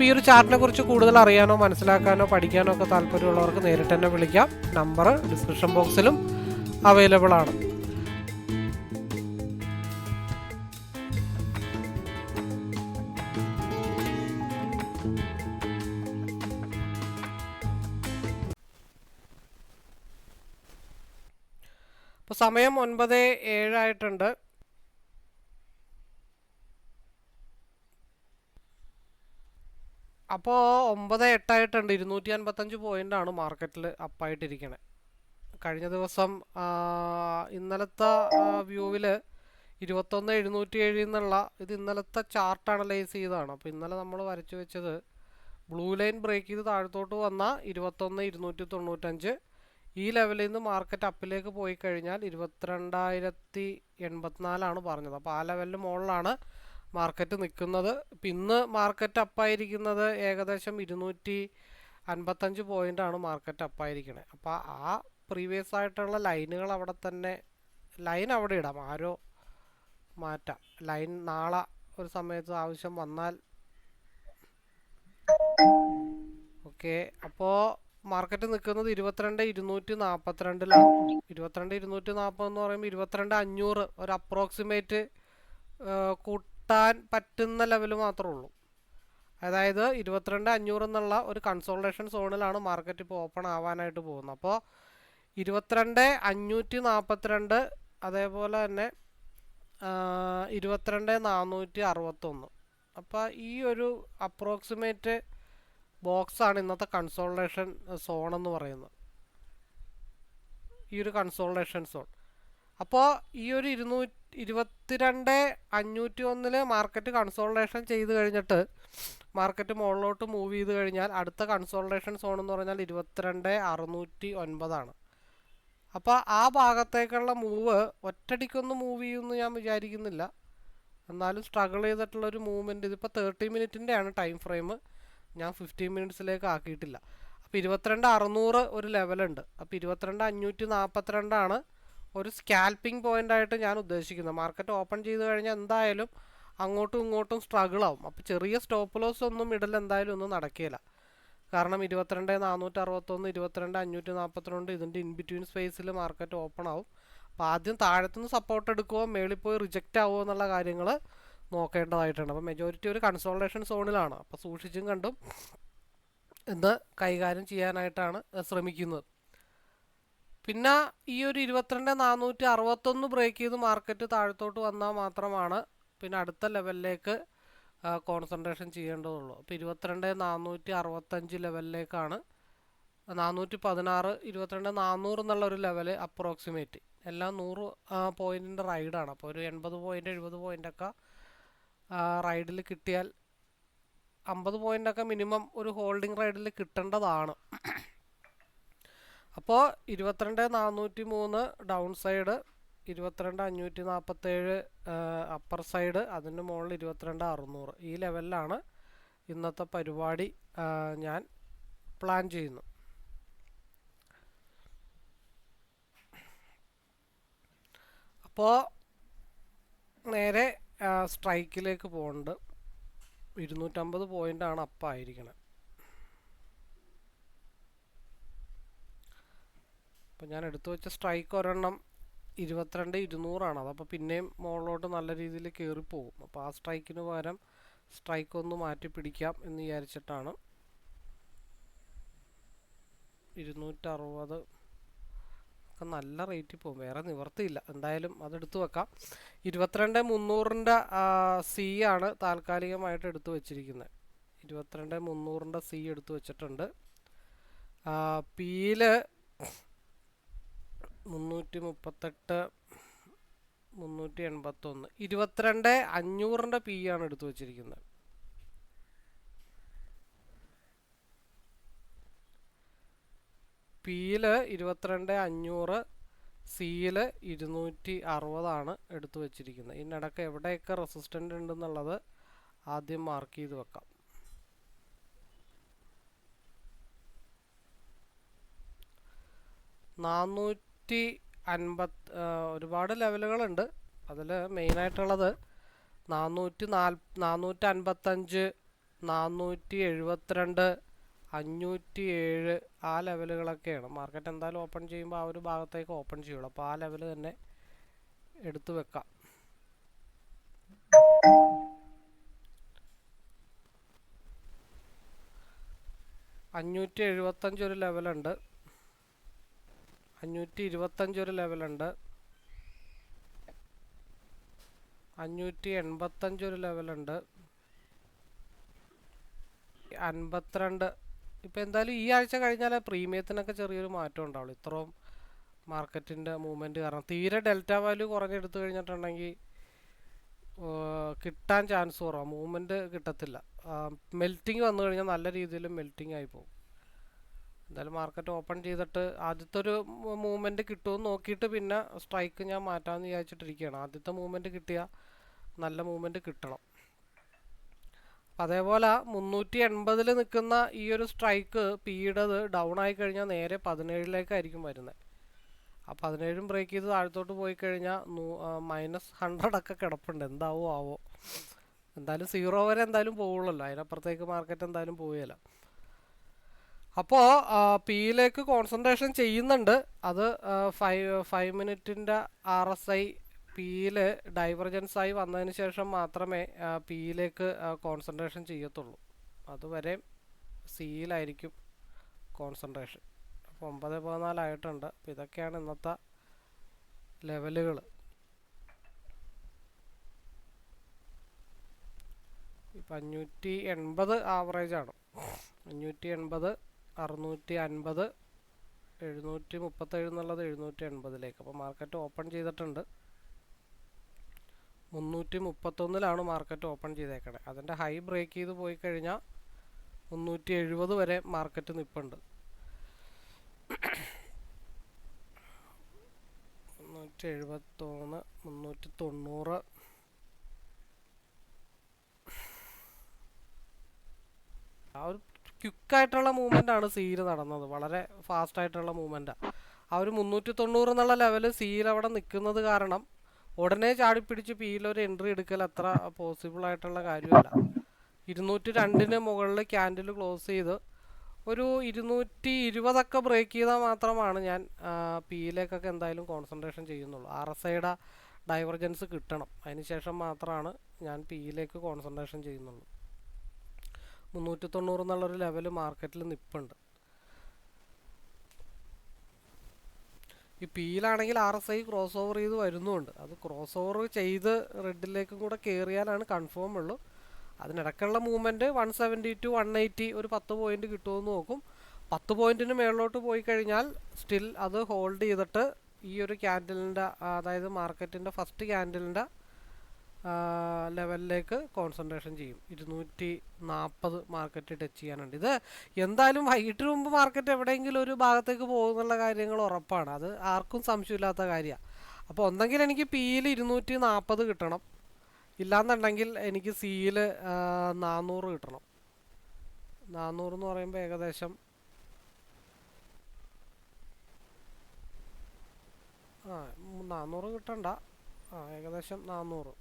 അപ്പോൾ ഈ ഒരു ചാർട്ടിനെ കുറിച്ച് കൂടുതൽ അറിയാനോ മനസ്സിലാക്കാനോ പഠിക്കാനോ ഒക്കെ താല്പര്യമുള്ളവർക്ക് നേരിട്ട് തന്നെ വിളിക്കാം. നമ്പർ ഡിസ്ക്രിപ്ഷൻ ബോക്സിലും അവൈലബിൾ ആണ്. സമയം ഒൻപത് ഏഴായിട്ടുണ്ട് അപ്പോൾ ഒമ്പത് എട്ടായിട്ടുണ്ട്. ഇരുന്നൂറ്റി അൻപത്തഞ്ച് പോയിന്റാണ് മാർക്കറ്റിൽ അപ്പായിട്ടിരിക്കണേ കഴിഞ്ഞ ദിവസം ഇന്നലത്തെ വ്യൂവിൽ ഇരുപത്തൊന്ന് എഴുന്നൂറ്റി ഏഴിൽ നിന്നുള്ള ഇത് ഇന്നലത്തെ ചാർട്ട് അനലൈസ് ചെയ്തതാണ്. അപ്പോൾ ഇന്നലെ നമ്മൾ വരച്ചു വെച്ചത് ബ്ലൂ ലൈൻ ബ്രേക്ക് ചെയ്ത് താഴത്തോട്ട് വന്ന ഇരുപത്തൊന്ന് ഇരുന്നൂറ്റി തൊണ്ണൂറ്റഞ്ച് ഈ ലെവലിൽ നിന്ന് മാർക്കറ്റ് അപ്പിലേക്ക് പോയി കഴിഞ്ഞാൽ ഇരുപത്തിരണ്ടായിരത്തി എൺപത്തിനാലാണ് പറഞ്ഞത്. അപ്പോൾ ആ ലെവലിന് മുകളിലാണ് മാർക്കറ്റ് നിൽക്കുന്നത്. ഇന്ന് മാർക്കറ്റ് അപ്പായിരിക്കുന്നത് ഏകദേശം ഇരുന്നൂറ്റി അൻപത്തഞ്ച് ആണ് മാർക്കറ്റ് അപ്പായിരിക്കണേ. അപ്പോൾ ആ പ്രീവിയസ് ആയിട്ടുള്ള ലൈനുകൾ അവിടെ തന്നെ ലൈൻ അവിടെ ഇടാം. ആരോ മാറ്റാം. ലൈൻ നാളെ ഒരു സമയത്ത് ആവശ്യം വന്നാൽ. ഓക്കെ. അപ്പോൾ മാർക്കറ്റ് നിൽക്കുന്നത് ഇരുപത്തിരണ്ട് ഇരുന്നൂറ്റി നാൽപ്പത്തിരണ്ടിലാണ് ഇരുപത്തിരണ്ട് ഇരുന്നൂറ്റി നാൽപ്പത് എന്ന് പറയുമ്പോൾ ഇരുപത്തിരണ്ട് അഞ്ഞൂറ് ഒരു അപ്രോക്സിമേറ്റ് കൂട്ടാൻ പറ്റുന്ന ലെവൽ മാത്രമേ ഉള്ളൂ അതായത് ഇരുപത്തിരണ്ട് അഞ്ഞൂറ് എന്നുള്ള ഒരു കൺസോൾട്ടേഷൻ സോണിലാണ് മാർക്കറ്റ് ഇപ്പോൾ ഓപ്പൺ ആവാനായിട്ട് പോകുന്നത്. അപ്പോൾ ഇരുപത്തിരണ്ട് അഞ്ഞൂറ്റി നാൽപ്പത്തിരണ്ട് അതേപോലെ തന്നെ ഇരുപത്തിരണ്ട് നാനൂറ്റി അറുപത്തൊന്ന്. അപ്പോൾ ഈ ഒരു അപ്രോക്സിമേറ്റ് ബോക്സാണ് ഇന്നത്തെ കൺസോൾട്ടേഷൻ സോൺ എന്ന് പറയുന്നത്. ഈ ഒരു കൺസോൾട്ടേഷൻ സോൺ അപ്പോൾ ഈ ഒരു ഇരുന്നൂറ്റി ഇരുപത്തിരണ്ട് അഞ്ഞൂറ്റി ഒന്നിൽ മാർക്കറ്റ് കൺസോൾട്ടേഷൻ ചെയ്ത് കഴിഞ്ഞിട്ട് മാർക്കറ്റ് മുകളിലോട്ട് മൂവ് ചെയ്ത് കഴിഞ്ഞാൽ അടുത്ത കൺസോൾട്ടേഷൻ സോൺ എന്ന് പറഞ്ഞാൽ ഇരുപത്തിരണ്ട് അറുന്നൂറ്റി ഒൻപതാണ് അപ്പോൾ ആ ഭാഗത്തേക്കുള്ള മൂവ് ഒറ്റടിക്കൊന്ന് മൂവ് ചെയ്യുമെന്ന് ഞാൻ വിചാരിക്കുന്നില്ല. എന്നാലും സ്ട്രഗിൾ ചെയ്തിട്ടുള്ള ഒരു മൂവ്മെന്റ് ഇതിപ്പോൾ തേർട്ടി മിനിറ്റിന്റെ ആണ് ടൈം ഫ്രെയിം ഞാൻ ഫിഫ്റ്റീൻ മിനിറ്റ്സിലേക്ക് ആക്കിയിട്ടില്ല. അപ്പോൾ ഇരുപത്തിരണ്ട് അറുന്നൂറ് ഒരു ലെവലുണ്ട് അപ്പോൾ ഇരുപത്തിരണ്ട് അഞ്ഞൂറ്റി നാൽപ്പത്തിരണ്ടാണ് ഒരു സ്കാൽപ്പിംഗ് പോയിന്റ് ആയിട്ട് ഞാൻ ഉദ്ദേശിക്കുന്നത് മാർക്കറ്റ് ഓപ്പൺ ചെയ്ത് കഴിഞ്ഞാൽ എന്തായാലും അങ്ങോട്ടും ഇങ്ങോട്ടും സ്ട്രഗിൾ ആവും. അപ്പോൾ ചെറിയ സ്റ്റോപ്പ് ലോസ് ഒന്നും ഇടൽ എന്തായാലും ഒന്നും നടക്കില്ല കാരണം ഇരുപത്തിരണ്ട് നാനൂറ്റി അറുപത്തൊന്ന് ഇരുപത്തിരണ്ട് അഞ്ഞൂറ്റി നാൽപ്പത്തിരണ്ട് ഇതിന്റെ ഇൻ ബിറ്റ്വീൻ സ്പേസിൽ മാർക്കറ്റ് ഓപ്പൺ ആവും. അപ്പോൾ ആദ്യം താഴത്തുനിന്ന് സപ്പോർട്ട് എടുക്കുമോ മേളിൽ പോയി റിജക്റ്റ് ആവുമോ എന്നുള്ള കാര്യങ്ങൾ നോക്കേണ്ടതായിട്ടുണ്ട്. അപ്പോൾ മെജോറിറ്റി ഒരു കൺസോൾട്ടേഷൻ സോണിലാണ് അപ്പോൾ സൂക്ഷിച്ചും കണ്ടും ഇന്ന് കൈകാര്യം ചെയ്യാനായിട്ടാണ് ശ്രമിക്കുന്നത്. പിന്നെ ഈ ഒരു ഇരുപത്തിരണ്ട് നാനൂറ്റി അറുപത്തൊന്ന് ബ്രേക്ക് ചെയ്ത് മാർക്കറ്റ് താഴത്തോട്ട് വന്നാൽ മാത്രമാണ് പിന്നെ അടുത്ത ലെവലിലേക്ക് കോൺസെൻട്രേഷൻ ചെയ്യേണ്ടതുള്ളൂ. അപ്പോൾ ഇരുപത്തിരണ്ട് നാനൂറ്റി അറുപത്തഞ്ച് ലെവലിലേക്കാണ് നാനൂറ്റി പതിനാറ് ഇരുപത്തിരണ്ട് നാനൂറ് എന്നുള്ള ഒരു ലെവൽ അപ്രോക്സിമേറ്റ് എല്ലാം നൂറ് പോയിന്റിന്റെ റൈഡാണ് അപ്പോൾ ഒരു എൺപത് പോയിന്റ് എഴുപത് പോയിന്റൊക്കെ റൈഡിൽ കിട്ടിയാൽ അമ്പത് പോയിന്റൊക്കെ മിനിമം ഒരു ഹോൾഡിംഗ് റൈഡിൽ കിട്ടേണ്ടതാണ്. അപ്പോൾ ഇരുപത്തിരണ്ട് നാനൂറ്റി മൂന്ന് ഡൗൺ സൈഡ് ഇരുപത്തിരണ്ട് അഞ്ഞൂറ്റി നാൽപ്പത്തേഴ് അപ്പർ സൈഡ് അതിന് മുകളിൽ ഇരുപത്തിരണ്ട് അറുന്നൂറ്. ഈ ലെവലിലാണ് ഇന്നത്തെ പരിപാടി ഞാൻ പ്ലാൻ ചെയ്യുന്നു അപ്പോൾ നേരെ സ്ട്രൈക്കിലേക്ക് പോകുന്നുണ്ട് ഇരുന്നൂറ്റമ്പത് പോയിന്റാണ് അപ്പായിരിക്കണത് അപ്പോൾ ഞാൻ എടുത്തു വെച്ച സ്ട്രൈക്ക് ഒരെണ്ണം ഇരുപത്തിരണ്ട് ഇരുന്നൂറാണ്. അതപ്പോൾ പിന്നെയും മുകളിലോട്ട് നല്ല രീതിയിൽ കയറിപ്പോകും അപ്പോൾ ആ സ്ട്രൈക്കിന് പകരം സ്ട്രൈക്ക് ഒന്ന് മാറ്റി പിടിക്കാം എന്ന് വിചാരിച്ചിട്ടാണ്. ഇരുന്നൂറ്ററുപത് ഒക്കെ നല്ല റേറ്റിൽ പോകും. വേറെ നിവർത്തിയില്ല. എന്തായാലും അതെടുത്ത് വെക്കാം. ഇരുപത്തിരണ്ട് മുന്നൂറിന്റെ സി ആണ് താൽക്കാലികമായിട്ട് എടുത്തു വെച്ചിരിക്കുന്നത് ഇരുപത്തിരണ്ട് മുന്നൂറിന്റെ സി എടുത്തു വെച്ചിട്ടുണ്ട്. പിയിൽ മുന്നൂറ്റി മുപ്പത്തെട്ട് മുന്നൂറ്റി എൺപത്തൊന്ന് ഇരുപത്തിരണ്ട് അഞ്ഞൂറിന്റെ പി ആണ് എടുത്തു വച്ചിരിക്കുന്നത്. പിയിൽ ഇരുപത്തിരണ്ട് അഞ്ഞൂറ് സിയിൽ ഇരുന്നൂറ്റി അറുപതാണ് എടുത്തു വച്ചിരിക്കുന്നത്. ഇതിനിടക്ക് എവിടെയൊക്കെ റെസിസ്റ്റന്റ് ഉണ്ടെന്നുള്ളത് ആദ്യം മാർക്ക് ചെയ്ത് വെക്കാം. നാനൂറ്റി അൻപത് ഒരുപാട് ലെവലുകളുണ്ട്. അതിൽ മെയിനായിട്ടുള്ളത് നാനൂറ്റി നാൽ നാനൂറ്റി അൻപത്തഞ്ച് നാനൂറ്റി എഴുപത്തിരണ്ട് അഞ്ഞൂറ്റി ഏഴ് ആ ലെവലുകളൊക്കെയാണ്. മാർക്കറ്റ് എന്തായാലും ഓപ്പൺ ചെയ്യുമ്പോൾ ആ ഒരു ഭാഗത്തേക്ക് ഓപ്പൺ ചെയ്യുള്ളൂ. അപ്പോൾ ആ ലെവൽ തന്നെ എടുത്തു വെക്കാം. അഞ്ഞൂറ്റി എഴുപത്തഞ്ച് ഒരു ലെവലുണ്ട്. അഞ്ഞൂറ്റി ഇരുപത്തഞ്ച് ഒരു ലെവലുണ്ട് അഞ്ഞൂറ്റി എൺപത്തഞ്ച് ഒരു ലെവലുണ്ട് അൻപത്തിരണ്ട്. ഇപ്പോൾ എന്തായാലും ഈ ആഴ്ച കഴിഞ്ഞാൽ പ്രീമിയത്തിനൊക്കെ ചെറിയൊരു മാറ്റം ഉണ്ടാവുള്ളൂ. ഇത്രയും മാർക്കറ്റിന്റെ മൂവ്മെന്റ് കാരണം തീരെ ഡെൽറ്റ വാല്യൂ കുറഞ്ഞെടുത്തു കഴിഞ്ഞിട്ടുണ്ടെങ്കിൽ കിട്ടാൻ ചാൻസ് കുറവാണ് മൂവ്മെന്റ് കിട്ടത്തില്ല. മെൽറ്റിങ് വന്നു കഴിഞ്ഞാൽ നല്ല രീതിയിൽ മെൽറ്റിംഗ് ആയി പോകും. എന്തായാലും മാർക്കറ്റ് ഓപ്പൺ ചെയ്തിട്ട് ആദ്യത്തെ ഒരു മൂവ്മെന്റ് കിട്ടുമെന്ന് നോക്കിയിട്ട് പിന്നെ സ്ട്രൈക്ക് ഞാൻ മാറ്റാമെന്ന് വിചാരിച്ചിട്ടിരിക്കുകയാണ് ആദ്യത്തെ മൂവ്മെന്റ് കിട്ടിയാൽ നല്ല മൂവ്മെന്റ് കിട്ടണം. അതേപോലെ മുന്നൂറ്റി എൺപതിൽ നിൽക്കുന്ന ഈ ഒരു സ്ട്രൈക്ക് പീഡത് ഡൗൺ ആയി കഴിഞ്ഞാൽ നേരെ പതിനേഴിലേക്കായിരിക്കും വരുന്നത് ആ പതിനേഴും ബ്രേക്ക് ചെയ്ത് താഴത്തോട്ട് പോയി കഴിഞ്ഞാൽ നൂ മൈനസ് ഹൺഡ്രഡ് ഒക്കെ കിടപ്പുണ്ട്. എന്താവോ ആവോ. എന്തായാലും സീറോ വരെ എന്തായാലും പോവുള്ളല്ലോ. അതിനപ്പുറത്തേക്ക് മാർക്കറ്റ് എന്തായാലും പോവുകയില്ല അപ്പോൾ പിയിലേക്ക് കോൺസെൻട്രേഷൻ ചെയ്യുന്നുണ്ട്. അത് ഫൈവ് ഫൈവ് മിനിറ്റിന്റെ ആർ എസ് ഐ പിയിൽ ഡൈവർജൻസ് ആയി വന്നതിന് ശേഷം മാത്രമേ പിയിലേക്ക് കോൺസെൻട്രേഷൻ ചെയ്യത്തുള്ളൂ. അതുവരെ സിയിലായിരിക്കും കോൺസെൻട്രേഷൻ അപ്പോൾ ഒമ്പത് പതിനാലായിട്ടുണ്ട് അപ്പോൾ ഇതൊക്കെയാണ് ഇന്നത്തെ ലെവലുകൾ ഇപ്പം അഞ്ഞൂറ്റി എൺപത് ആവറേജാണ് അഞ്ഞൂറ്റി എൺപത് അറുന്നൂറ്റി അൻപത് എഴുന്നൂറ്റി മുപ്പത്തേഴ് എന്നുള്ളത് എഴുന്നൂറ്റി എൺപതിലേക്ക് അപ്പോൾ മാർക്കറ്റ് ഓപ്പൺ ചെയ്തിട്ടുണ്ട്. മുന്നൂറ്റി മുപ്പത്തൊന്നിലാണ് മാർക്കറ്റ് ഓപ്പൺ ചെയ്തേക്കണേ. അതിന്റെ ഹൈ ബ്രേക്ക് ചെയ്ത് പോയി കഴിഞ്ഞാൽ മുന്നൂറ്റി എഴുപത് വരെ മാർക്കറ്റ് നിൽപ്പുണ്ട് മുന്നൂറ്റി എഴുപത്തൊന്ന് മുന്നൂറ്റി തൊണ്ണൂറ് ആ ഒരു ക്വിക്കായിട്ടുള്ള മൂവ്മെന്റ് ആണ് സീൽ നടന്നത്. വളരെ ഫാസ്റ്റ് ആയിട്ടുള്ള മൂവ്മെന്റാണ് ആ ഒരു മുന്നൂറ്റി തൊണ്ണൂറ് എന്നുള്ള ലെവൽ സീൽ അവിടെ നിൽക്കുന്നത് കാരണം ഉടനെ ചാടിപ്പിടിച്ച് ഒരു എൻട്രി എടുക്കൽ അത്ര പോസിബിൾ ആയിട്ടുള്ള കാര്യമല്ല. ഇരുന്നൂറ്റി രണ്ടിന് മുകളിൽ ക്യാൻഡിൽ ക്ലോസ് ചെയ്ത് ഒരു ഇരുന്നൂറ്റി ഇരുപതൊക്കെ ബ്രേക്ക് ചെയ്താൽ മാത്രമാണ് ഞാൻ പിയിലേക്കൊക്കെ എന്തായാലും കോൺസെൻട്രേഷൻ ചെയ്യുന്നുള്ളൂ. ആർ എസ് ഐയുടെ ഡൈവർജൻസ് കിട്ടണം. അതിനുശേഷം മാത്രമാണ് ഞാൻ പിയിലേക്ക് കോൺസെൻട്രേഷൻ ചെയ്യുന്നുള്ളൂ. മുന്നൂറ്റി തൊണ്ണൂറ് എന്നുള്ളൊരു ലെവൽ മാർക്കറ്റിൽ നിൽപ്പുണ്ട് ഈ പിയിലാണെങ്കിൽ R S I cross over ചെയ്ത് വരുന്നുമുണ്ട് അത് ക്രോസ് ഓവർ ചെയ്ത് റെഡിലേക്കും കൂടെ കയറിയാലാണ് കൺഫേം ഉള്ളൂ. അതിനിടയ്ക്കുള്ള movement one seventy two one eighty ഒരു പത്ത് പോയിന്റ് കിട്ടുമെന്ന് നോക്കും. പത്ത് പോയിന്റിന് മേളിലോട്ട് പോയി കഴിഞ്ഞാൽ സ്റ്റിൽ അത് ഹോൾഡ് ചെയ്തിട്ട് ഈ ഒരു ക്യാൻഡലിന്റെ അതായത് മാർക്കറ്റിന്റെ ഫസ്റ്റ് ക്യാൻഡലിന്റെ ലെവലിലേക്ക് കോൺസെൻട്രേഷൻ ചെയ്യും. ഇരുന്നൂറ്റി നാൽപ്പത് മാർക്കറ്റ് ടച്ച് ചെയ്യാനുണ്ട്. ഇത് എന്തായാലും വൈകിട്ട് മുമ്പ് മാർക്കറ്റ് എവിടെയെങ്കിലും ഒരു ഭാഗത്തേക്ക് പോകുന്നുള്ള കാര്യങ്ങൾ ഉറപ്പാണ്. അത് ആർക്കും സംശയമില്ലാത്ത കാര്യമാണ് അപ്പോൾ ഒന്നെങ്കിൽ എനിക്ക് പിയിൽ ഇരുന്നൂറ്റി നാൽപ്പത് കിട്ടണം. ഇല്ലാന്നുണ്ടെങ്കിൽ എനിക്ക് സിയിൽ നാനൂറ് കിട്ടണം. നാനൂറ് എന്ന് പറയുമ്പോൾ ഏകദേശം ആ നാനൂറ് കിട്ടണ്ട. ആ ഏകദേശം നാനൂറ്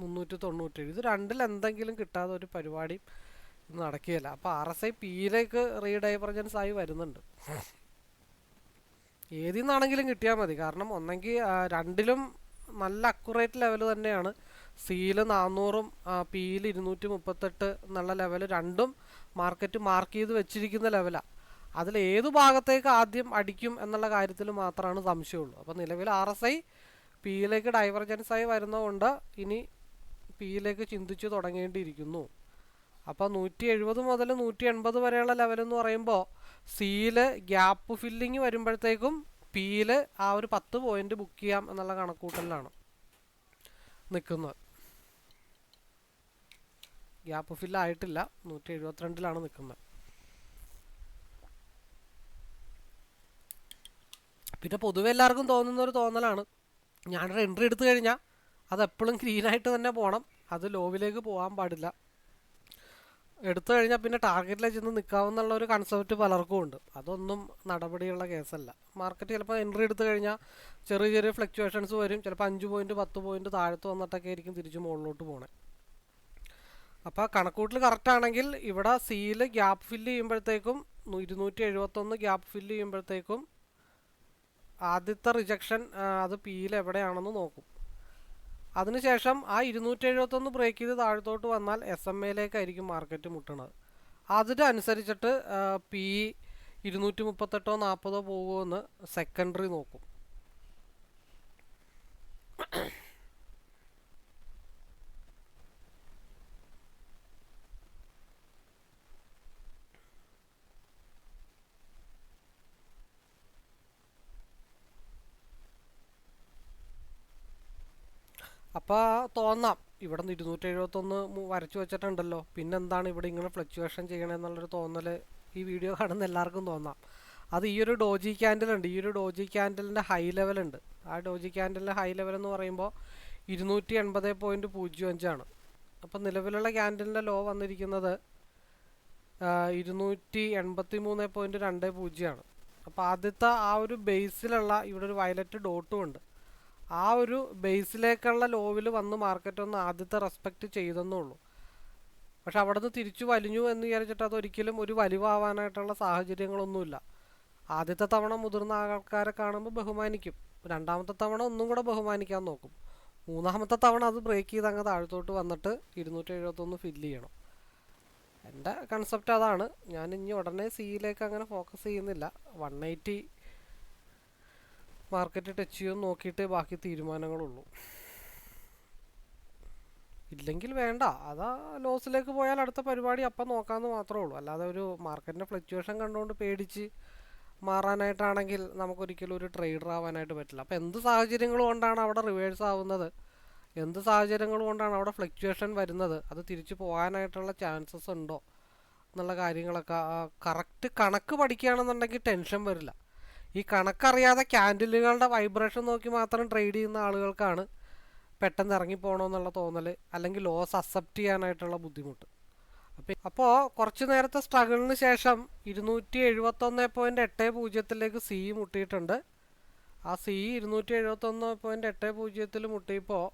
മുന്നൂറ്റി തൊണ്ണൂറ്റേഴ് ഇത് രണ്ടിൽ എന്തെങ്കിലും കിട്ടാതെ ഒരു പരിപാടി നടക്കുകയില്ല. അപ്പോൾ ആർ എസ് ഐ പിയിലേക്ക് റീഡൈവർജൻസ് ആയി വരുന്നുണ്ട്. ഏതിൽ നിന്നാണെങ്കിലും കിട്ടിയാൽ മതി. കാരണം ഒന്നെങ്കിൽ രണ്ടിലും നല്ല അക്കുറേറ്റ് ലെവൽ തന്നെയാണ്. സിയിൽ നാനൂറും പിയിൽ ഇരുന്നൂറ്റി മുപ്പത്തെട്ട് എന്നുള്ള ലെവൽ രണ്ടും മാർക്കറ്റ് മാർക്ക് ചെയ്ത് വെച്ചിരിക്കുന്ന ലെവലാണ് അതിൽ ഏത് ഭാഗത്തേക്ക് ആദ്യം അടിക്കും എന്നുള്ള കാര്യത്തിൽ മാത്രമാണ് സംശയമുള്ളൂ. അപ്പോൾ നിലവിൽ ആർ എസ് ഐ പിയിലേക്ക് ഡൈവർജൻസ് ആയി വരുന്നതുകൊണ്ട് ഇനി പിയിലേക്ക് ചിന്തിച്ചു തുടങ്ങേണ്ടിയിരിക്കുന്നു. അപ്പോൾ നൂറ്റി എഴുപത് മുതൽ നൂറ്റി എൺപത് വരെയുള്ള ലെവൽ എന്ന് പറയുമ്പോൾ സിയിൽ ഗ്യാപ്പ് ഫില്ലിങ് വരുമ്പോഴത്തേക്കും പിയിൽ ആ ഒരു പത്ത് പോയിന്റ് ബുക്ക് ചെയ്യാം എന്നുള്ള കണക്കൂട്ടലിലാണ് നിൽക്കുന്നത്. ഗ്യാപ്പ് ഫില്ലായിട്ടില്ല നൂറ്റി എഴുപത്തിരണ്ടിലാണ് നിൽക്കുന്നത്. പിന്നെ പൊതുവെ എല്ലാവർക്കും തോന്നുന്ന ഒരു തോന്നലാണ്. ഞാനൊരു എൻട്രി എടുത്തു കഴിഞ്ഞാൽ അത് എപ്പോഴും ക്ലീനായിട്ട് തന്നെ പോകണം അത് ലോവിലേക്ക് പോകാൻ പാടില്ല. എടുത്തു കഴിഞ്ഞാൽ പിന്നെ ടാർഗറ്റിലേക്ക് ചെന്ന് നിൽക്കാവുന്നുള്ള ഒരു കൺസെപ്റ്റ് പലർക്കും ഉണ്ട്. അതൊന്നും നടപടിയുള്ള കേസല്ല. മാർക്കറ്റ് ചിലപ്പോൾ എൻട്രി എടുത്തു കഴിഞ്ഞാൽ ചെറിയ ചെറിയ ഫ്ലക്ച്വേഷൻസ് വരും. ചിലപ്പോൾ അഞ്ച് പോയിന്റ് പത്ത് പോയിന്റ് താഴത്ത് വന്നിട്ടൊക്കെ ആയിരിക്കും തിരിച്ച് മുകളിലോട്ട് പോകണേ അപ്പോൾ കണക്കൂട്ടിൽ കറക്റ്റ് ആണെങ്കിൽ ഇവിടെ സിയിൽ ഗ്യാപ്പ് ഫില്ല് ചെയ്യുമ്പോഴത്തേക്കും ഇരുന്നൂറ്റി എഴുപത്തൊന്ന് ഗ്യാപ്പ് ഫില്ല് ചെയ്യുമ്പോഴത്തേക്കും ആദ്യത്തെ റിജക്ഷൻ അത് പിയിൽ എവിടെയാണെന്ന് നോക്കും. അതിനുശേഷം ആ ഇരുന്നൂറ്റി എഴുപത്തൊന്ന് ബ്രേക്ക് ചെയ്ത് താഴത്തോട്ട് വന്നാൽ എസ് എം എയിലേക്കായിരിക്കും മാർക്കറ്റ് മുട്ടണത്. അതിനനുസരിച്ചിട്ട് പി ഇരുന്നൂറ്റി മുപ്പത്തെട്ടോ നാൽപ്പതോ പോകുമെന്ന് സെക്കൻഡറി നോക്കും. അപ്പോൾ തോന്നാം. ഇവിടെ നിന്ന് ഇരുന്നൂറ്റി എഴുപത്തൊന്ന് വരച്ചു വെച്ചിട്ടുണ്ടല്ലോ. പിന്നെന്താണ് ഇവിടെ ഇങ്ങനെ ഫ്ലക്ച്വേഷൻ ചെയ്യണമെന്നുള്ളൊരു തോന്നൽ ഈ വീഡിയോ കാണുന്ന എല്ലാവർക്കും തോന്നാം. അത് ഈ ഒരു ഡോജി ക്യാൻഡലുണ്ട് ഈ ഒരു ഡോജി ക്യാൻഡലിന്റെ ഹൈ ലെവലുണ്ട് ആ ഡോജി ക്യാൻഡലിന്റെ ഹൈ ലെവൽ എന്ന് പറയുമ്പോൾ ഇരുന്നൂറ്റി എൺപത് പോയിന്റ് പൂജ്യം അഞ്ചാണ്. അപ്പോൾ നിലവിലുള്ള ക്യാൻഡലിന്റെ ലോ വന്നിരിക്കുന്നത് ഇരുന്നൂറ്റി എൺപത്തി മൂന്ന് പോയിന്റ് രണ്ട് പൂജ്യമാണ്. അപ്പോൾ ആദ്യത്തെ ആ ഒരു ബേസിലുള്ള ഇവിടെ ഒരു വയലറ്റ് ഡോട്ടും ഉണ്ട്. ആ ഒരു ബേസിലേക്കുള്ള ലോവിൽ വന്ന് മാർക്കറ്റ് ഒന്ന് ആദ്യത്തെ റെസ്പെക്റ്റ് ചെയ്തെന്നുള്ളൂ. പക്ഷെ അവിടെ നിന്ന് തിരിച്ചു വലിഞ്ഞു എന്ന് വിചാരിച്ചിട്ട് അതൊരിക്കലും ഒരു വലിവാവാനായിട്ടുള്ള സാഹചര്യങ്ങളൊന്നുമില്ല. ആദ്യത്തെ തവണ മുതിർന്ന ആൾക്കാരെ കാണുമ്പോൾ ബഹുമാനിക്കും. രണ്ടാമത്തെ തവണ ഒന്നും കൂടെ ബഹുമാനിക്കാൻ നോക്കും. മൂന്നാമത്തെ തവണ അത് ബ്രേക്ക് ചെയ്ത് അങ്ങ് താഴത്തോട്ട് വന്നിട്ട് ഇരുന്നൂറ്റി എഴുപത്തൊന്ന് ഫില്ല് ചെയ്യണം. എന്റെ കൺസെപ്റ്റ് അതാണ്. ഞാൻ ഇനി ഉടനെ സിയിലേക്ക് അങ്ങനെ ഫോക്കസ് ചെയ്യുന്നില്ല. വൺ എയ്റ്റി മാർക്കറ്റ് ടച്ച് ചെയ്യുമെന്ന് നോക്കിയിട്ട് ബാക്കി തീരുമാനങ്ങളുള്ളൂ. ഇല്ലെങ്കിൽ വേണ്ട. അതാ ലോസിലേക്ക് പോയാൽ അടുത്ത പരിപാടി അപ്പം നോക്കാമെന്ന് മാത്രമേ ഉള്ളൂ. അല്ലാതെ ഒരു മാർക്കറ്റിന്റെ ഫ്ലക്ച്വേഷൻ കണ്ടുകൊണ്ട് പേടിച്ച് മാറാനായിട്ടാണെങ്കിൽ നമുക്കൊരിക്കലും ഒരു ട്രേഡർ ആവാനായിട്ട് പറ്റില്ല. അപ്പോൾ എന്ത് സാഹചര്യങ്ങൾ കൊണ്ടാണ് അവിടെ റിവേഴ്സ് ആവുന്നത്? എന്ത് സാഹചര്യങ്ങൾ കൊണ്ടാണ് അവിടെ ഫ്ലക്ച്വേഷൻ വരുന്നത്? അത് തിരിച്ചു പോകാനായിട്ടുള്ള ചാൻസസ് ഉണ്ടോ? എന്നുള്ള കാര്യങ്ങളൊക്കെ കറക്റ്റ് കണക്ക് പഠിക്കുകയാണെന്നുണ്ടെങ്കിൽ ടെൻഷൻ വരില്ല. ഈ കണക്കറിയാതെ ക്യാൻഡിലുകളുടെ വൈബ്രേഷൻ നോക്കി മാത്രം ട്രേഡ് ചെയ്യുന്ന ആളുകൾക്കാണ് പെട്ടെന്ന് ഇറങ്ങിപ്പോകണമെന്നുള്ള തോന്നൽ അല്ലെങ്കിൽ ലോസ് അക്സെപ്റ്റ് ചെയ്യാനായിട്ടുള്ള ബുദ്ധിമുട്ട്. അപ്പം അപ്പോൾ കുറച്ച് നേരത്തെ സ്ട്രഗിളിന് ശേഷം ഇരുന്നൂറ്റി എഴുപത്തൊന്ന് പോയിന്റ് എട്ട് പൂജ്യത്തിലേക്ക് സി മുട്ടിയിട്ടുണ്ട്. ആ സി ഇരുന്നൂറ്റി എഴുപത്തൊന്ന് പോയിന്റ് എട്ട് പൂജ്യത്തിൽ മുട്ടിയപ്പോൾ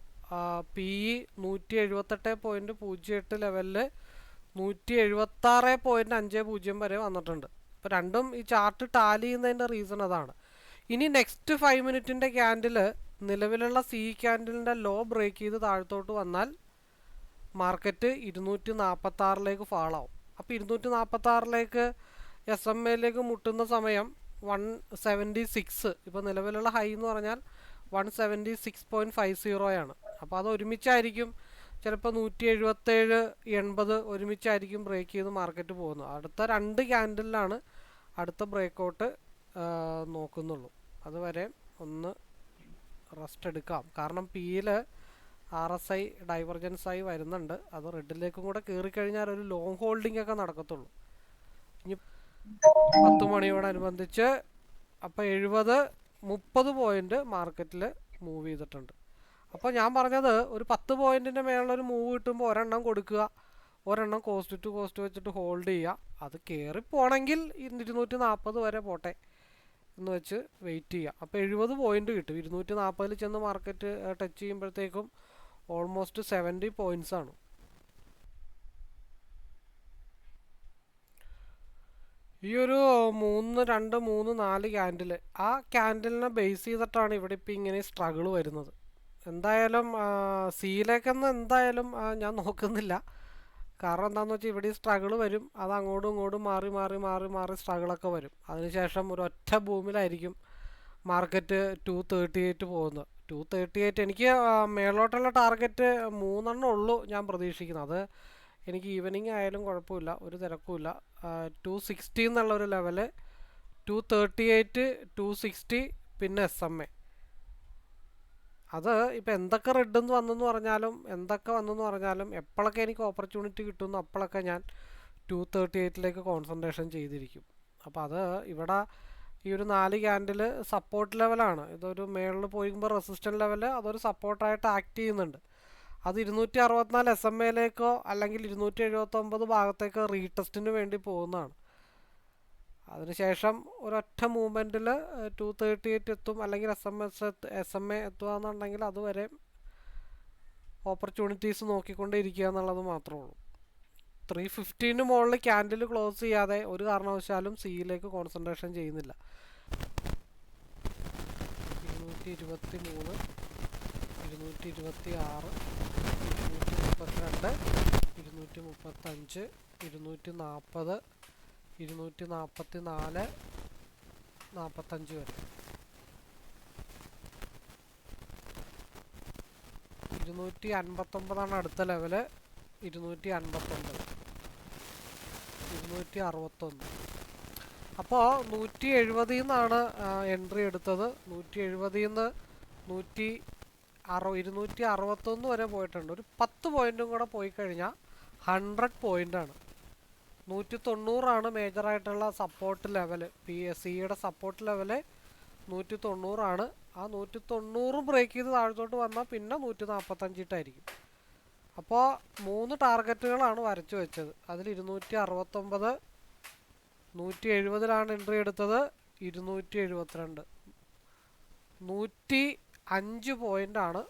പി ഇ നൂറ്റി എഴുപത്തെട്ട് പോയിന്റ് പൂജ്യം എട്ട് ലെവലിൽ നൂറ്റി എഴുപത്താറ് പോയിന്റ് അഞ്ച് പൂജ്യം വരെ വന്നിട്ടുണ്ട്. അപ്പോൾ രണ്ടും ഈ ചാർട്ട് ടാലി ചെയ്യുന്നതിന്റെ റീസൺ അതാണ്. ഇനി നെക്സ്റ്റ് ഫൈവ് മിനിറ്റിന്റെ ക്യാൻഡിൽ നിലവിലുള്ള സി ക്യാൻഡിലിന്റെ ലോ ബ്രേക്ക് ചെയ്ത് താഴത്തോട്ട് വന്നാൽ മാർക്കറ്റ് ഇരുന്നൂറ്റി നാൽപ്പത്താറിലേക്ക് ഫാളാവും അപ്പോൾ ഇരുന്നൂറ്റി നാൽപ്പത്താറിലേക്ക് എസ് എം എയിലേക്ക് മുട്ടുന്ന സമയം വൺ സെവന്റി സിക്സ് ഇപ്പോൾ നിലവിലുള്ള ഹൈ എന്ന് പറഞ്ഞാൽ one seventy six point five സീറോയാണ് അപ്പോൾ അത് ഒരുമിച്ചായിരിക്കും. ചിലപ്പോൾ നൂറ്റി എഴുപത്തേഴ് എൺപത് ഒരുമിച്ചായിരിക്കും ബ്രേക്ക് ചെയ്ത് മാർക്കറ്റ് പോകുന്നത്. അടുത്ത രണ്ട് ക്യാൻഡിലാണ് അടുത്ത ബ്രേക്കൗട്ട് നോക്കുന്നുള്ളൂ. അതുവരെ ഒന്ന് റെസ്റ്റ് എടുക്കാം കാരണം പിയിൽ ആർ എസ് ഐ ഡൈവർജൻസ് ആയി വരുന്നുണ്ട്. അത് റെഡിലേക്കും കൂടെ കയറിക്കഴിഞ്ഞാൽ ഒരു ലോങ് ഹോൾഡിംഗ് ഒക്കെ നടക്കത്തുള്ളൂ. ഇനി പത്ത് മണിയോടനുബന്ധിച്ച് അപ്പോൾ എഴുപത് മുപ്പത് പോയിന്റ് മാർക്കറ്റിൽ മൂവ് ചെയ്തിട്ടുണ്ട്. അപ്പോൾ ഞാൻ പറഞ്ഞത് ഒരു പത്ത് പോയിന്റിന്റെ മേലുള്ളൊരു മൂവ് കിട്ടുമ്പോൾ ഒരെണ്ണം കൊടുക്കുക. ഒരെണ്ണം കോസ്റ്റ് ടു കോസ്റ്റ് വെച്ചിട്ട് ഹോൾഡ് ചെയ്യുക. അത് കയറി പോകണമെങ്കിൽ ഇരുന്നൂറ്റി നാൽപ്പത് വരെ പോട്ടെ എന്ന് വെച്ച് വെയിറ്റ് ചെയ്യുക അപ്പോൾ എഴുപത് പോയിന്റ് കിട്ടും. ഇരുന്നൂറ്റി നാൽപ്പതിൽ ചെന്ന് മാർക്കറ്റ് ടച്ച് ചെയ്യുമ്പോഴത്തേക്കും ഓൾമോസ്റ്റ് സെവന്റി പോയിന്റ്സ് ആണ്. ഈ ഒരു മൂന്ന് രണ്ട് മൂന്ന് നാല് ക്യാൻഡിൽ ആ ക്യാൻഡിലിനെ ബേസ് ചെയ്തിട്ടാണ് ഇവിടെ ഇപ്പോൾ ഇങ്ങനെ സ്ട്രഗിൾ വരുന്നത്. എന്തായാലും സീലേക്കെന്ന് എന്തായാലും ഞാൻ നോക്കുന്നില്ല. കാരണം എന്താണെന്ന് വെച്ചാൽ ഇവിടെ സ്ട്രഗിൾ വരും. അത് അങ്ങോട്ടും ഇങ്ങോട്ടും മാറി മാറി മാറി മാറി സ്ട്രഗിളൊക്കെ വരും. അതിനുശേഷം ഒറ്റ ഭൂമിയിലായിരിക്കും മാർക്കറ്റ് ടു തേർട്ടി എയ്റ്റ് പോകുന്നത്. ടു തേർട്ടി എയ്റ്റ് എനിക്ക് മേളോട്ടുള്ള ടാർഗറ്റ് മൂന്നെണ്ണം ഉള്ളൂ ഞാൻ പ്രതീക്ഷിക്കുന്നത്. അത് എനിക്ക് ഈവനിങ് ആയാലും കുഴപ്പമില്ല ഒരു തിരക്കുമില്ല. ടു സിക്സ്റ്റി എന്നുള്ള ഒരു level two thirty eight two sixty പിന്നെ എസ് എം എ അത് ഇപ്പം എന്തൊക്കെ റെഡ് എന്ന് വന്നെന്ന് പറഞ്ഞാലും എന്തൊക്കെ വന്നെന്ന് പറഞ്ഞാലും എപ്പോഴൊക്കെ എനിക്ക് ഓപ്പർച്യൂണിറ്റി കിട്ടുന്നു അപ്പോഴൊക്കെ ഞാൻ ടു തേർട്ടി എയ്റ്റിലേക്ക് കോൺസെൻട്രേഷൻ ചെയ്തിരിക്കും. അപ്പോൾ അത് ഇവിടെ ഈ ഒരു നാല് ക്യാൻഡിൽ സപ്പോർട്ട് ലെവലാണ് ഇതൊരു മേളിൽ പോയിക്കുമ്പോൾ റെസിസ്റ്റന്റ് ലെവൽ അതൊരു സപ്പോർട്ടായിട്ട് ആക്ട് ചെയ്യുന്നുണ്ട്. അത് ഇരുന്നൂറ്റി അറുപത്തിനാല് എസ് എം എയിലേക്കോ അല്ലെങ്കിൽ ഇരുന്നൂറ്റി എഴുപത്തൊമ്പത് ഭാഗത്തേക്കോ റീടെസ്റ്റിന് വേണ്ടി പോകുന്നതാണ്. അതിനുശേഷം ഒരൊറ്റ മൂവ്മെന്റിൽ ടു തേർട്ടി എയ്റ്റ് എത്തും. അല്ലെങ്കിൽ S M S S M A എത്തുകയെന്നുണ്ടെങ്കിൽ അതുവരെ ഓപ്പർച്യൂണിറ്റീസ് നോക്കിക്കൊണ്ടേ ഇരിക്കുക എന്നുള്ളത് മാത്രമേ ഉള്ളൂ. ത്രീ ഫിഫ്റ്റീന് മുകളിൽ ക്യാൻഡിൽ ക്ലോസ് ചെയ്യാതെ ഒരു കാരണവശാലും സിയിലേക്ക് കോൺസെൻട്രേഷൻ ചെയ്യുന്നില്ല. ഇരുന്നൂറ്റി ഇരുപത്തി മൂന്ന് ഇരുന്നൂറ്റി ഇരുപത്തി ആറ് ഇരുന്നൂറ്റി മുപ്പത്തിരണ്ട് ഇരുന്നൂറ്റി മുപ്പത്തഞ്ച് ഇരുന്നൂറ്റി നാൽപ്പത് ഇരുന്നൂറ്റി നാൽപ്പത്തി നാല് നാൽപ്പത്തഞ്ച് വരെ. ഇരുന്നൂറ്റി അൻപത്തൊമ്പതാണ് അടുത്ത ലെവൽ. ഇരുന്നൂറ്റി അൻപത്തൊമ്പത് ഇരുന്നൂറ്റി അറുപത്തൊന്ന് അപ്പോൾ നൂറ്റി എഴുപതിൽ നിന്നാണ് എൻട്രി എടുത്തത്. നൂറ്റി എഴുപതിൽ നിന്ന് നൂറ്റി അറു ഇരുന്നൂറ്റി അറുപത്തൊന്ന് വരെ പോയിട്ടുണ്ട്. ഒരു പത്ത് പോയിന്റും കൂടെ പോയി കഴിഞ്ഞാൽ ഹൺഡ്രഡ് പോയിന്റാണ് നൂറ്റി തൊണ്ണൂറാണ് മേജറായിട്ടുള്ള സപ്പോർട്ട് ലെവൽ പി എസ് സിയുടെ സപ്പോർട്ട് ലെവൽ നൂറ്റി തൊണ്ണൂറാണ് ആ നൂറ്റി തൊണ്ണൂറ് ബ്രേക്ക് ചെയ്ത് താഴത്തോട്ട് വന്നാൽ പിന്നെ നൂറ്റി നാൽപ്പത്തഞ്ചിട്ടായിരിക്കും അപ്പോൾ മൂന്ന് ടാർഗറ്റുകളാണ് വരച്ചു വെച്ചത്. അതിൽ ഇരുന്നൂറ്റി അറുപത്തൊമ്പത് നൂറ്റി എഴുപതിലാണ് എൻട്രി എടുത്തത് ഇരുന്നൂറ്റി എഴുപത്തിരണ്ട് നൂറ്റി അഞ്ച് പോയിന്റാണ്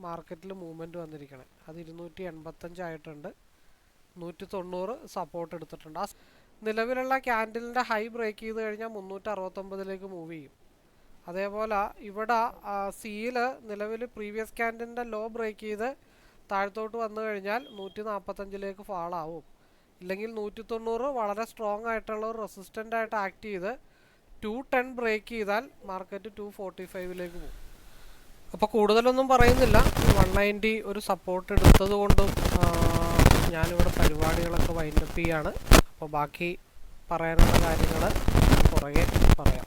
മാർക്കറ്റിൽ മൂവ്മെന്റ് വന്നിരിക്കണത് അത് ഇരുന്നൂറ്റി എൺപത്തഞ്ചായിട്ടുണ്ട് നൂറ്റി തൊണ്ണൂറ് സപ്പോർട്ട് എടുത്തിട്ടുണ്ട്. ആ നിലവിലുള്ള ക്യാൻഡിലിന്റെ ഹൈ ബ്രേക്ക് ചെയ്ത് കഴിഞ്ഞാൽ മുന്നൂറ്റി അറുപത്തൊമ്പതിലേക്ക് മൂവ് ചെയ്യും. അതേപോലെ ഇവിടെ സിയിൽ നിലവിൽ പ്രീവിയസ് ക്യാൻഡിലിന്റെ ലോ ബ്രേക്ക് ചെയ്ത് താഴത്തോട്ട് വന്നു കഴിഞ്ഞാൽ നൂറ്റി നാൽപ്പത്തഞ്ചിലേക്ക് ഫാളാവും ഇല്ലെങ്കിൽ നൂറ്റി തൊണ്ണൂറ് വളരെ സ്ട്രോങ് ആയിട്ടുള്ള ഒരു റെസിസ്റ്റന്റ് ആയിട്ട് ആക്ട് ചെയ്ത് ടു ടെൻ ബ്രേക്ക് ചെയ്താൽ മാർക്കറ്റ് ടു ഫോർട്ടി ഫൈവിലേക്ക് പോകും. അപ്പോൾ കൂടുതലൊന്നും പറയുന്നില്ല. വൺ നയന്റി ഒരു സപ്പോർട്ട് എടുത്തത് കൊണ്ടും ഞാനിവിടെ പരിപാടികളൊക്കെ വൈൻഡപ്പ് ചെയ്യാണ്. അപ്പോൾ ബാക്കി പറയാനുള്ള കാര്യങ്ങൾ പുറകെ പറയാം.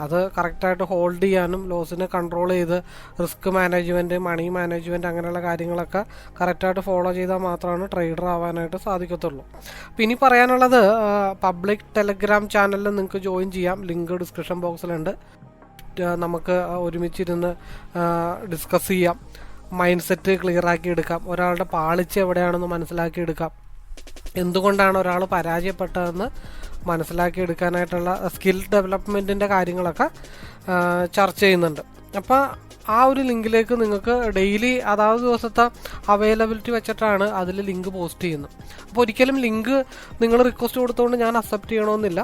അത് കറക്റ്റായിട്ട് ഹോൾഡ് ചെയ്യാനും ലോസിനെ കൺട്രോൾ ചെയ്ത് റിസ്ക് മാനേജ്മെന്റ് മണി മാനേജ്മെന്റ് അങ്ങനെയുള്ള കാര്യങ്ങളൊക്കെ കറക്റ്റായിട്ട് ഫോളോ ചെയ്താൽ മാത്രമാണ് ട്രേഡർ ആവാനായിട്ട് സാധിക്കത്തുള്ളൂ. അപ്പം ഇനി പറയാനുള്ളത് പബ്ലിക് ടെലഗ്രാം ചാനലിൽ നിങ്ങൾക്ക് ജോയിൻ ചെയ്യാം. ലിങ്ക് ഡിസ്ക്രിപ്ഷൻ ബോക്സിലുണ്ട്. നമുക്ക് ഒരുമിച്ചിരുന്ന് ഡിസ്കസ് ചെയ്യാം. മൈൻഡ് സെറ്റ് ക്ലിയർ ആക്കി എടുക്കാം. ഒരാളുടെ പാളിച്ച എവിടെയാണെന്ന് മനസ്സിലാക്കി എടുക്കാം. എന്തുകൊണ്ടാണ് ഒരാൾ പരാജയപ്പെട്ടതെന്ന് മനസ്സിലാക്കി എടുക്കാനായിട്ടുള്ള സ്കിൽ ഡെവലപ്മെന്റിന്റെ കാര്യങ്ങളൊക്കെ ചർച്ച ചെയ്യുന്നുണ്ട്. അപ്പോൾ ആ ഒരു ലിങ്കിലേക്ക് നിങ്ങൾക്ക് ഡെയിലി അതാത് ദിവസത്തെ അവൈലബിലിറ്റി വെച്ചിട്ടാണ് അതിൽ ലിങ്ക് പോസ്റ്റ് ചെയ്യുന്നത്. അപ്പോൾ ഒരിക്കലും ലിങ്ക് നിങ്ങൾ റിക്വസ്റ്റ് കൊടുത്തുകൊണ്ട് ഞാൻ അക്സെപ്റ്റ് ചെയ്യണമെന്നില്ല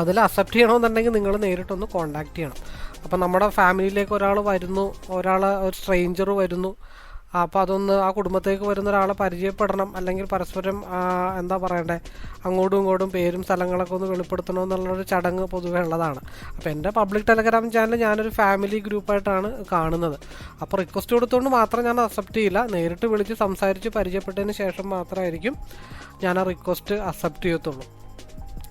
അതിൽ അക്സെപ്റ്റ് ചെയ്യണമെന്നുണ്ടെങ്കിൽ നിങ്ങൾ നേരിട്ടൊന്ന് കോണ്ടാക്ട് ചെയ്യണം. അപ്പോൾ നമ്മുടെ ഫാമിലിയിലേക്ക് ഒരാൾ വരുന്നു ഒരാൾ ഒരു സ്ട്രെയിഞ്ചർ വരുന്നു അപ്പോൾ അതൊന്ന് ആ കുടുംബത്തേക്ക് വരുന്ന ഒരാളെ പരിചയപ്പെടണം. അല്ലെങ്കിൽ പരസ്പരം എന്താ പറയണ്ടേ അങ്ങോട്ടും ഇങ്ങോട്ടും പേരും സ്ഥലങ്ങളൊക്കെ ഒന്ന് വെളിപ്പെടുത്തണം എന്നുള്ളൊരു ചടങ്ങ് പൊതുവേ ഉള്ളതാണ്. അപ്പോൾ എന്റെ പബ്ലിക് ടെലഗ്രാം ചാനൽ ഞാനൊരു ഫാമിലി ഗ്രൂപ്പായിട്ടാണ് കാണുന്നത്. അപ്പോൾ റിക്വസ്റ്റ് കൊടുത്തുകൊണ്ട് മാത്രം ഞാൻ അക്സെപ്റ്റ് ചെയ്യില്ല. നേരിട്ട് വിളിച്ച് സംസാരിച്ച് പരിചയപ്പെട്ടതിന് ശേഷം മാത്രമായിരിക്കും ഞാൻ ആ റിക്വസ്റ്റ് അക്സെപ്റ്റ് ചെയ്യത്തുള്ളൂ.